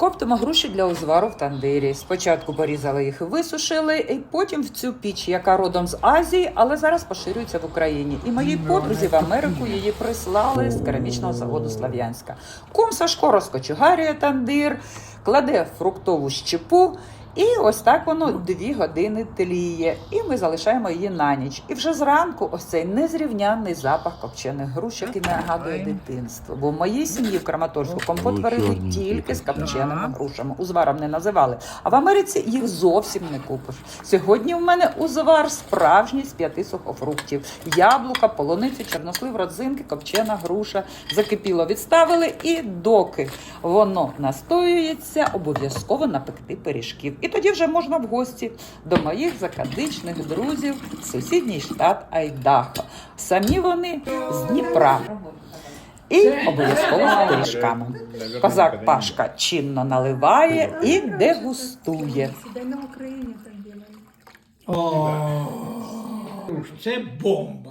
Коптимо груші для узвару в тандирі. Спочатку порізали їх і висушили, і потім в цю піч, яка родом з Азії, але зараз поширюється в Україні. І моїй подрузі в Америку її прислали з керамічного заводу Слав'янська. Кум Сашко розкочугарює тандир, кладе фруктову щепу. І ось так воно дві години тліє, і ми залишаємо її на ніч. І вже зранку ось цей незрівнянний запах копчених груш, який нагадує дитинство. Бо в моїй сім'ї в Краматорську компот варили тільки з копченими грушами. Узваром не називали. А в Америці їх зовсім не купиш. Сьогодні в мене узвар справжній з п'яти сухофруктів: яблука, полуниця, чорнослив, родзинки, копчена груша. Закипіло, відставили, і доки воно настоюється, обов'язково напекти пиріжків. І тоді вже можна в гості до моїх закадичних друзів в сусідній штат Айдахо. Самі вони з Дніпра. І обов'язково з пиріжками. Козак Пашка чинно наливає і дегустує. Це бомба.